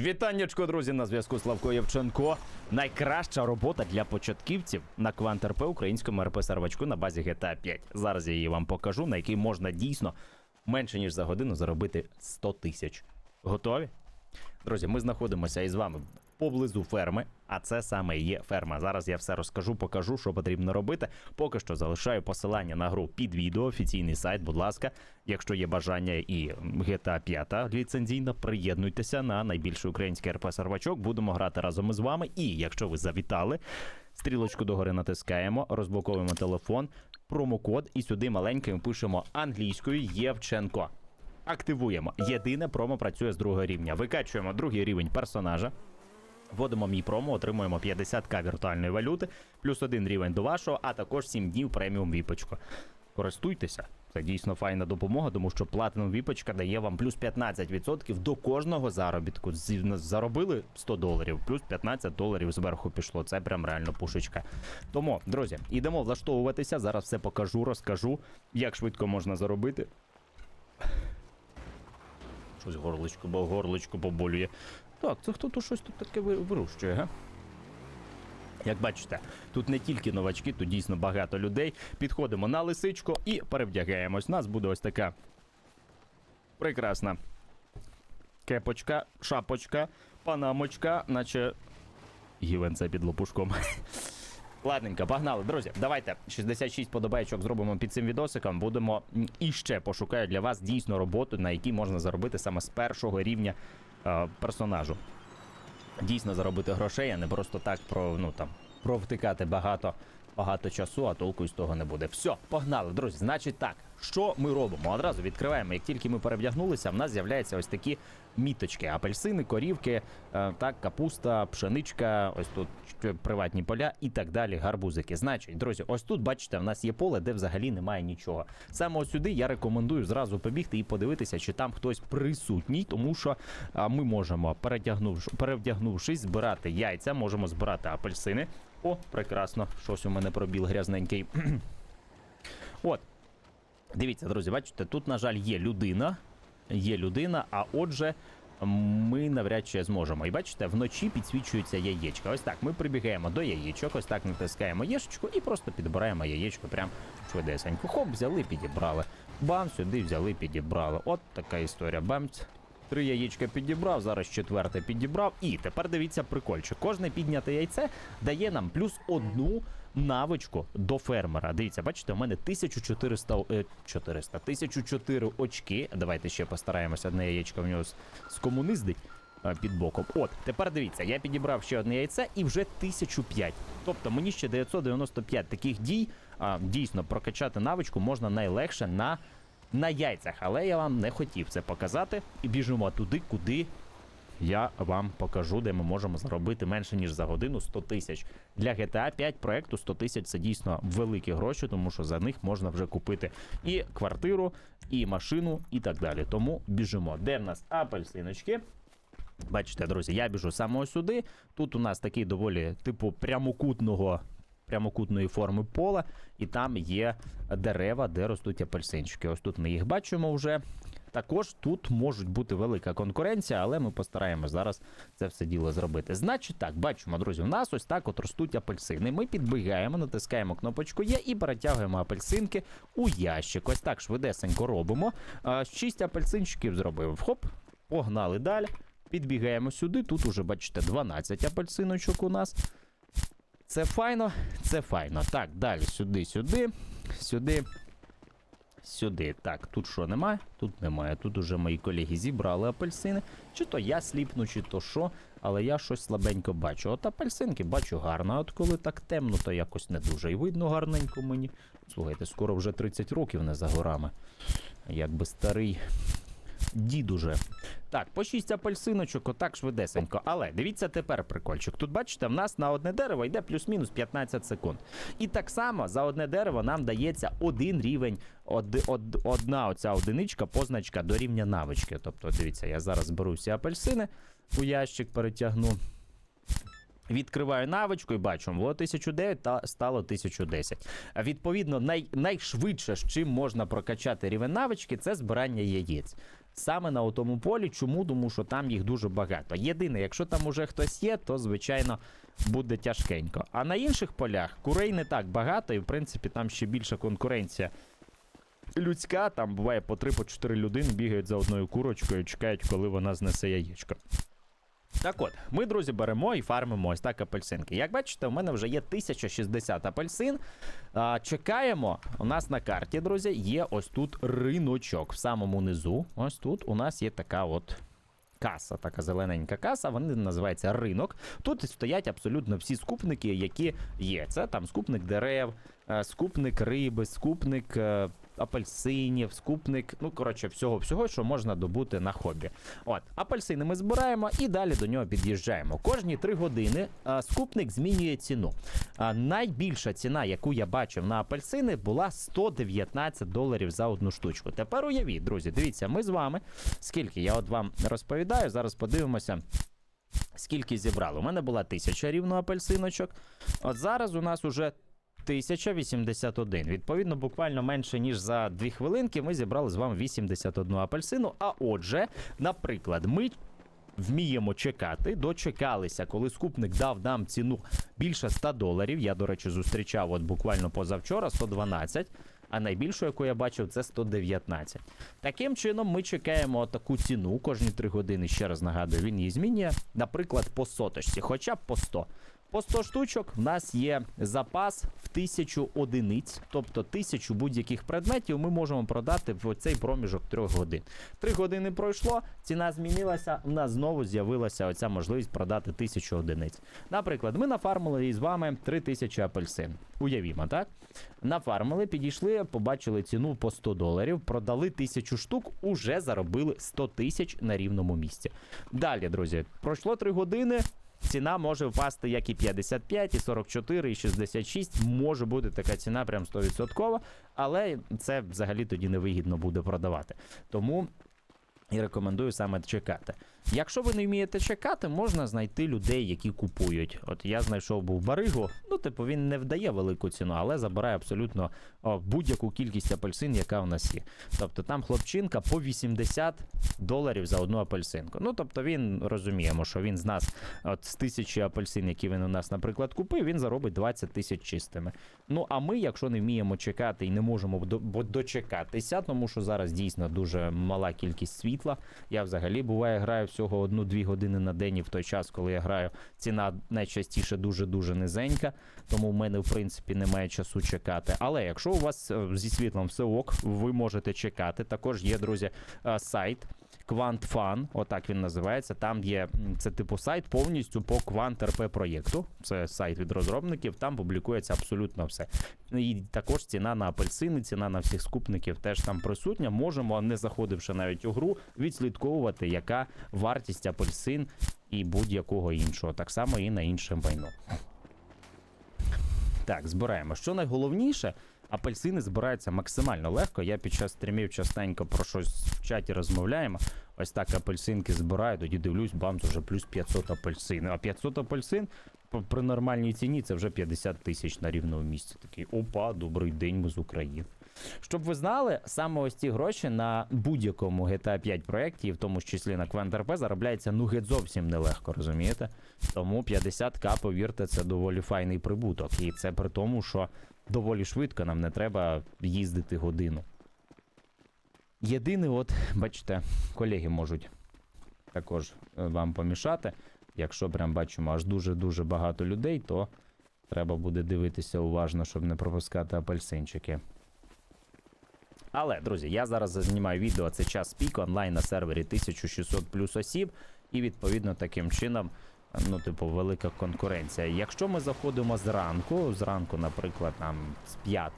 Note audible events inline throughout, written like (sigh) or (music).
Вітаннячко, друзі, на зв'язку Славко Євченко. Найкраща робота для початківців на Квант РП українському РП сервачку на базі GTA 5. Зараз я її вам покажу, на якій можна дійсно менше ніж за годину заробити 100 тисяч. Готові? Друзі, ми знаходимося із вами поблизу ферми, а це саме є ферма. Зараз я все розкажу, покажу, що потрібно робити. Поки що залишаю посилання на гру під відео, офіційний сайт. Будь ласка, якщо є бажання і GTA 5 ліцензійна, приєднуйтеся на найбільший український РП сервачок. Будемо грати разом із вами. І якщо ви завітали, стрілочку догори натискаємо, розблоковуємо телефон, промокод, і сюди маленьким пишемо англійською Євченко. Активуємо. Єдине промо працює з другого рівня. Викачуємо другий рівень персонажа. Вводимо мій промо, отримуємо 50к віртуальної валюти, плюс один рівень до вашого, а також 7 днів преміум віпочку. Користуйтеся. Це дійсно файна допомога, тому що платинум віпочка дає вам плюс 15% до кожного заробітку. Заробили 100 доларів, плюс 15 доларів зверху пішло. Це прям реально пушечка. Тому, друзі, ідемо влаштовуватися. Зараз все покажу, розкажу, як швидко можна заробити. Щось горличко, бо горличко поболює. Так, це хто то щось тут таке вирощує, га? Як бачите, тут не тільки новачки, тут дійсно багато людей. Підходимо на лисичку і перевдягаємось. Нас буде ось така прекрасна кепочка, шапочка, панамочка, наче гівенце під лопушком. (laughs) Ладненько, погнали, друзі. Давайте 66 подобайчок зробимо під цим відосиком. Будемо м, і пошукаю для вас дійсно роботу, на якій можна заробити саме з першого рівня е, персонажу. Дійсно заробити грошей, а не просто так про ну там провтикати багато. Багато часу, а толку з того не буде. Все, погнали, друзі. Значить так, що ми робимо? Одразу відкриваємо. Як тільки ми перевдягнулися, в нас з'являються ось такі міточки: апельсини, корівки, е, так, капуста, пшеничка, ось тут приватні поля і так далі. Гарбузики. Значить, друзі, ось тут бачите, в нас є поле, де взагалі немає нічого. Саме ось сюди я рекомендую зразу побігти і подивитися, чи там хтось присутній, тому що а, ми можемо, перевдягнувшись, збирати яйця, можемо збирати апельсини. О, прекрасно, щось у мене пробіл грязненький. (clears throat) От. Дивіться, друзі, бачите, тут, на жаль, є людина. Є людина, а отже, ми навряд чи зможемо. І бачите, вночі підсвічується яєчка. Ось так. Ми прибігаємо до яєчок, ось так натискаємо яєчко і просто підбираємо яєчко прям швидесенько. Хоп, взяли, підібрали. Бам, сюди взяли, підібрали. От така історія. Бамць. Три яєчка підібрав, зараз четверте підібрав. І тепер дивіться прикольчик. Кожне підняте яйце дає нам плюс одну навичку до фермера. Дивіться, бачите, у мене 1400, е, 400, 1004 очки. Давайте ще постараємося одне яєчко в нього скомуниздить е, під боком. От, тепер дивіться, я підібрав ще одне яйце і вже 1005. Тобто мені ще 995 таких дій. А, дійсно, прокачати навичку можна найлегше на на яйцях, але я вам не хотів це показати. І біжимо туди, куди я вам покажу, де ми можемо заробити менше ніж за годину 100 тисяч. Для GTA 5 проекту 100 тисяч це дійсно великі гроші, тому що за них можна вже купити і квартиру, і машину, і так далі. Тому біжимо. Де в нас апельсиночки? Бачите, друзі, я біжу саме сюди. Тут у нас такий доволі типу прямокутного. Прямокутної форми пола, і там є дерева, де ростуть апельсинчики. Ось тут ми їх бачимо вже. Також тут можуть бути велика конкуренція, але ми постараємось зараз це все діло зробити. Значить, так, бачимо, друзі, у нас ось так от ростуть апельсини. Ми підбігаємо, натискаємо кнопочку Є і перетягуємо апельсинки у ящик. Ось так швидесенько робимо. Шість апельсинчиків зробив. Хоп, погнали далі. Підбігаємо сюди. Тут уже, бачите, 12 апельсиночок у нас. Це файно, це файно. Так, далі сюди, сюди, сюди. Сюди. Так, тут що немає? Тут немає. Тут уже мої колеги зібрали апельсини. Чи то я сліпну, чи то що, але я щось слабенько бачу. От апельсинки бачу гарно, от коли так темно, то якось не дуже. І видно гарненько мені. Слухайте, скоро вже 30 років не за горами. Якби старий дід уже. Так, по 6 апельсиночок, отак швидесенько. Але дивіться тепер прикольчик. Тут бачите, в нас на одне дерево йде плюс-мінус 15 секунд. І так само за одне дерево нам дається один рівень, од, од, одна оця одиничка, позначка до рівня навички. Тобто, дивіться, я зараз беру всі апельсини, у ящик перетягну. Відкриваю навичку і бачу, було 1009 та стало 1010. Відповідно, най, найшвидше, з чим можна прокачати рівень навички, це збирання яєць. Саме на тому полі. Чому? Тому що там їх дуже багато. Єдине, якщо там уже хтось є, то звичайно буде тяжкенько. А на інших полях курей не так багато, і в принципі там ще більша конкуренція. Людська, там буває по 3-4 людини бігають за одною курочкою, чекають, коли вона знесе яєчко. Так от, ми, друзі, беремо і фармимо ось так апельсинки. Як бачите, у мене вже є 1060 апельсин. А, чекаємо. У нас на карті, друзі, є ось тут риночок. В самому низу. Ось тут у нас є така от. Каса, така зелененька каса, вони називаються ринок. Тут стоять абсолютно всі скупники, які є. Це там скупник дерев, е, скупник риби, скупник е, апельсинів, скупник, ну коротше, всього, всього, що можна добути на хобі. От, апельсини ми збираємо і далі до нього під'їжджаємо. Кожні три години а, скупник змінює ціну. А, найбільша ціна, яку я бачив на апельсини, була 119 доларів за одну штучку. Тепер уявіть, друзі, дивіться, ми з вами. Скільки я от вам розповідаю, зараз подивимося. Скільки зібрали? У мене була тисяча рівно апельсиночок. От зараз у нас уже 1081. Відповідно, буквально менше ніж за 2 хвилинки ми зібрали з вами 81 апельсину. А отже, наприклад, ми. Вміємо чекати, дочекалися, коли скупник дав нам ціну більше 100 доларів. Я, до речі, зустрічав от буквально позавчора 112, а найбільшу, яку я бачив, це 119. Таким чином, ми чекаємо таку ціну кожні 3 години. Ще раз нагадую, він її змінює. Наприклад, по соточці, хоча б по 100. По 100 штучок в нас є запас в 1000 одиниць, тобто 1000 будь-яких предметів ми можемо продати в цей проміжок 3 годин. 3 години пройшло, ціна змінилася, в нас знову з'явилася оця можливість продати 1000 одиниць. Наприклад, ми нафармили із вами 3000 апельсин. Уявімо, так? Нафармили, підійшли, побачили ціну по 100 доларів, продали 1000 штук, уже заробили 100 тисяч на рівному місці. Далі, друзі, пройшло 3 години. Ціна може впасти як і 55, і 44, і 66. Може бути така ціна прям 100%, але це взагалі тоді невигідно буде продавати. Тому і рекомендую саме чекати. Якщо ви не вмієте чекати, можна знайти людей, які купують. От я знайшов був баригу. Ну, типу, він не вдає велику ціну, але забирає абсолютно будь-яку кількість апельсин, яка в нас є. Тобто там хлопчинка по 80 доларів за одну апельсинку. Ну тобто він розуміємо, що він з нас от з тисячі апельсин, які він у нас, наприклад, купив, він заробить 20 тисяч чистими. Ну а ми, якщо не вміємо чекати і не можемо до, дочекатися, тому що зараз дійсно дуже мала кількість світла. Я взагалі буває граю всього одну-дві години на день, і в той час, коли я граю, ціна найчастіше дуже-дуже низенька, тому в мене в принципі немає часу чекати. Але якщо у вас е, зі світлом все ок, ви можете чекати. Також є, друзі, е, сайт. QuantFun, отак він називається. Там є це типу сайт повністю по Quant RP проєкту. Це сайт від розробників. Там публікується абсолютно все. І також ціна на апельсини, ціна на всіх скупників теж там присутня. Можемо, не заходивши навіть у гру, відслідковувати, яка вартість апельсин і будь-якого іншого. Так само і на інше майно. Так, збираємо. Що найголовніше, апельсини збираються максимально легко. Я під час стрімів частенько про щось в чаті розмовляємо. Ось так апельсинки збираю, тоді дивлюсь, бамс, вже плюс 500 апельсин. А 500 апельсин при нормальній ціні це вже 50 тисяч на рівному місці. Такий опа, добрий день, ми з України. Щоб ви знали, саме ось ці гроші на будь-якому GTA 5 проєкті, і в тому числі на QuantRP, заробляється ну геть зовсім нелегко, розумієте? Тому 50к, повірте, це доволі файний прибуток. І це при тому, що доволі швидко нам не треба їздити годину. Єдине, от, бачите, колеги можуть також е, вам помішати. Якщо прям бачимо аж дуже-дуже багато людей, то треба буде дивитися уважно, щоб не пропускати апельсинчики. Але, друзі, я зараз знімаю відео, це час пік онлайн на сервері 1600 плюс осіб, і відповідно таким чином, ну, типу, велика конкуренція. Якщо ми заходимо зранку, зранку, наприклад, там з 5,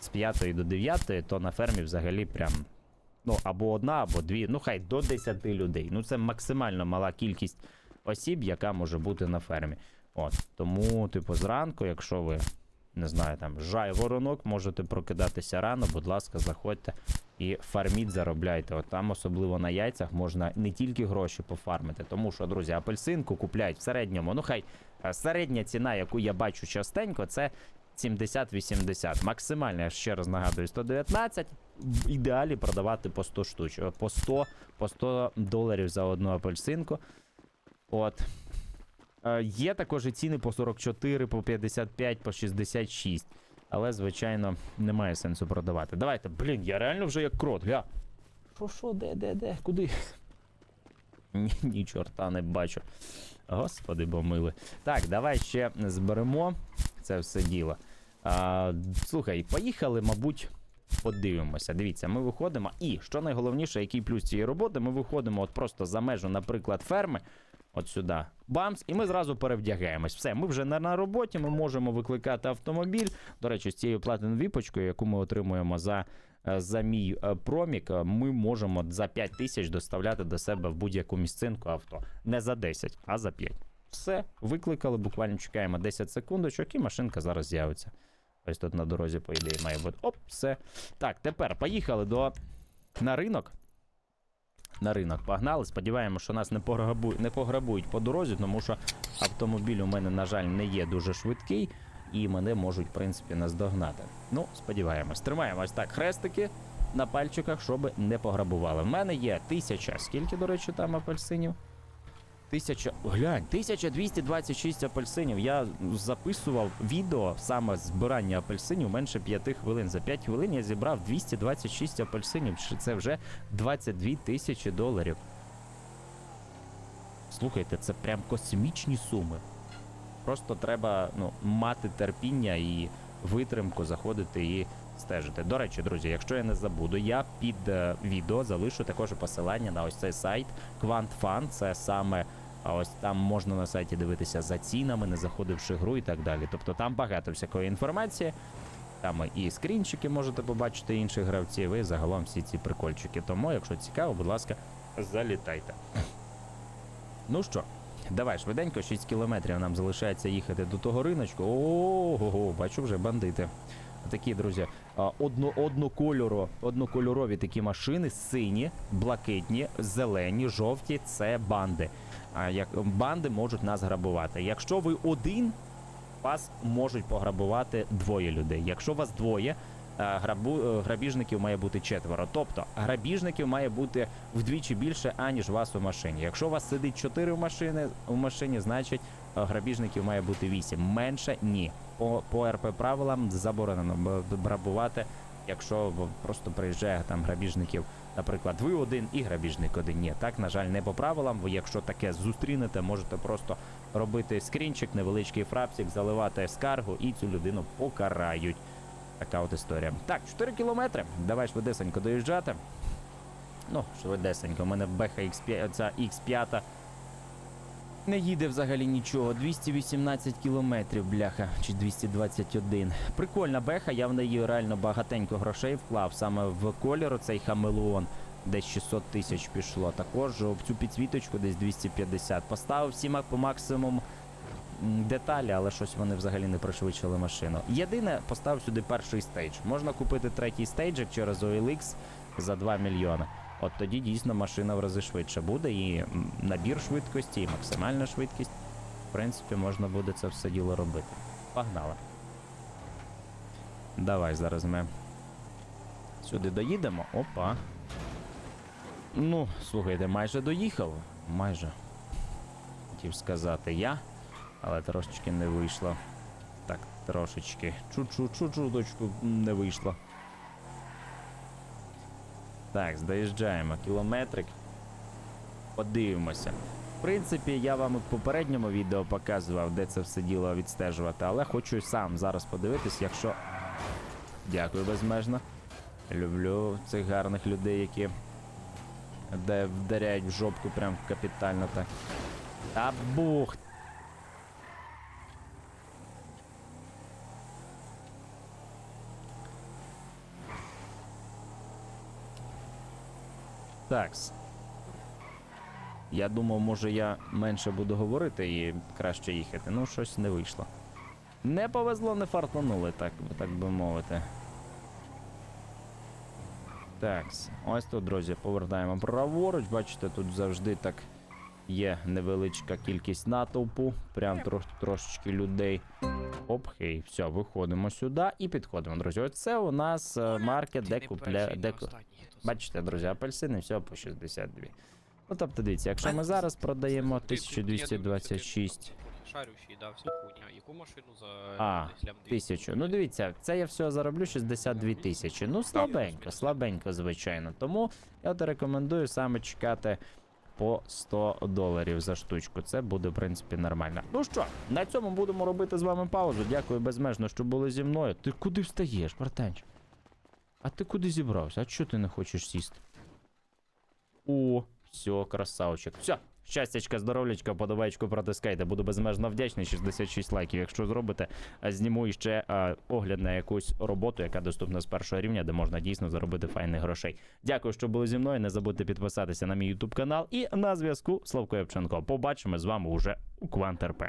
з 5 до 9, то на фермі взагалі прям. Ну, або одна, або дві, ну хай до 10 людей. Ну, це максимально мала кількість осіб, яка може бути на фермі. От. Тому, типу, зранку, якщо ви не знаю, там жай воронок, можете прокидатися рано, будь ласка, заходьте і фарміть, заробляйте. От там, особливо на яйцях, можна не тільки гроші пофармити, тому що, друзі, апельсинку купляють в середньому. Ну хай е, середня ціна, яку я бачу частенько, це 70-80. Максимально, я ще раз нагадую, 119. В ідеалі продавати по 100 штуч. е, По 100, по 100 доларів за одну апельсинку. От. Е, Є також і ціни по 44, по 55, по 66. Але, звичайно, немає сенсу продавати. Давайте, блін, я реально вже як крот, гля. Що, що, де, де, де, куди? Ні, ні, чорта не бачу. Господи, помили. Так, давай ще зберемо це все діло. А, слухай, поїхали, мабуть, подивимося. Дивіться, ми виходимо. І що найголовніше, який плюс цієї роботи, ми виходимо от просто за межу, наприклад, ферми. От сюди. Бамс, і ми зразу перевдягаємось. Все, ми вже не на роботі, ми можемо викликати автомобіль. До речі, з цією платиною віпочкою, яку ми отримуємо за, е, за мій е, промік, е, ми можемо за 5 тисяч доставляти до себе в будь-яку місцинку авто. Не за 10, а за 5. Все, викликали, буквально чекаємо 10 секундочок, і машинка зараз з'явиться. Ось тут на дорозі, по ідеї, має бути. Оп, все. Так, тепер поїхали до на ринок. На ринок погнали. Сподіваємося, що нас не пограбують, не пограбують по дорозі, тому що автомобіль у мене, на жаль, не є дуже швидкий, і мене можуть, в принципі, наздогнати. Ну, сподіваємось. Тримаємось так, хрестики на пальчиках, щоб не пограбували. В мене є тисяча. Скільки, до речі, там апельсинів? Тисяча. Глянь, 1226 апельсинів. Я записував відео саме збирання апельсинів менше 5 хвилин. За 5 хвилин я зібрав 226 апельсинів. Це вже 22 тисячі доларів. Слухайте, це прям космічні суми. Просто треба ну, мати терпіння і витримку заходити і стежити. До речі, друзі, якщо я не забуду, я під е, відео залишу також посилання на ось цей сайт QuantFun. Це саме а ось там можна на сайті дивитися за цінами, не заходивши в гру і так далі. Тобто там багато всякої інформації. Там і скрінчики можете побачити інших гравців, і загалом всі ці прикольчики. Тому, якщо цікаво, будь ласка, залітайте. Ну що, давай швиденько, 6 кілометрів нам залишається їхати до того риночку. Ого, бачу вже бандити. Такі, друзі, одно, однокольоро, однокольорові такі машини, сині, блакитні, зелені, жовті це банди. Як банди можуть нас грабувати. Якщо ви один, вас можуть пограбувати двоє людей. Якщо вас двоє, е, грабу, е, грабіжників має бути четверо. Тобто грабіжників має бути вдвічі більше, аніж вас у машині. Якщо у вас сидить чотири в машині, у машині, значить е, грабіжників має бути вісім. Менше ні. По, по РП правилам заборонено грабувати. Якщо просто приїжджає там грабіжників, наприклад, ви один і грабіжник один. Ні, так на жаль, не по правилам. Ви якщо таке зустрінете, можете просто робити скрінчик, невеличкий фрапсик, заливати скаргу і цю людину покарають. Така от історія. Так, 4 кілометри. Давай швидесенько доїжджати. Ну, швидесенько. У мене Беха X5, ця X5 не їде взагалі нічого. 218 кілометрів, бляха, чи 221. Прикольна беха, я в неї реально багатенько грошей вклав саме в колір цей хамелеон. Десь 600 тисяч пішло. Також в цю підсвіточку десь 250. Поставив всі по максимум деталі, але щось вони взагалі не пришвидшили машину. Єдине, поставив сюди перший стейдж. Можна купити третій стейджик через OLX за 2 мільйони. От тоді дійсно машина в рази швидше буде, і набір швидкості, і максимальна швидкість. В принципі, можна буде це все діло робити. Погнали. Давай зараз ми сюди доїдемо. Опа. Ну, слухайте, майже доїхав. Майже. Хотів сказати я, але трошечки не вийшло. Так, трошечки. Чу-чу-чу-чуточку не вийшло. Так, доїжджаємо. Кілометрик. Подивимося. В принципі, я вам в попередньому відео показував, де це все діло відстежувати, але хочу сам зараз подивитись, якщо. Дякую безмежно. Люблю цих гарних людей, які вдаряють в жопку прям капітально так. Та бух. Такс. Я думав, може я менше буду говорити і краще їхати. Ну, щось не вийшло. Не повезло, не фартанули, так, так би мовити. Так, ось тут, друзі, повертаємо праворуч. Бачите, тут завжди так Є невеличка кількість натовпу, прям трош, трошечки людей. Оп, хей, все, виходимо сюди і підходимо, друзі. Оце у нас е, маркет, де купля... де... Бачите, друзі, апельсини, все по 62. Ну, тобто, дивіться, якщо ми зараз продаємо 1226 Шарющий, да, всю хуйня. Яку машину за А, 200? тисячу. Ну, дивіться, це я все зароблю 62 тисячі. Ну, слабенько, слабенько, звичайно. Тому я от рекомендую саме чекати по 100 доларів за штучку. Це буде, в принципі, нормально. Ну що, на цьому будемо робити з вами паузу. Дякую безмежно, що були зі мною. Ти куди встаєш, братанчик? А ти куди зібрався? А чого ти не хочеш сісти? О, все, красавчик. Все. Щастячка, здоровлячка, подобаєчку протискайте. Буду безмежно вдячний. 66 лайків. Якщо зробите, зніму іще а, огляд на якусь роботу, яка доступна з першого рівня, де можна дійсно заробити файних грошей. Дякую, що були зі мною. Не забудьте підписатися на мій ютуб канал і на зв'язку Славко Євченко. Побачимо з вами уже у Квант РП.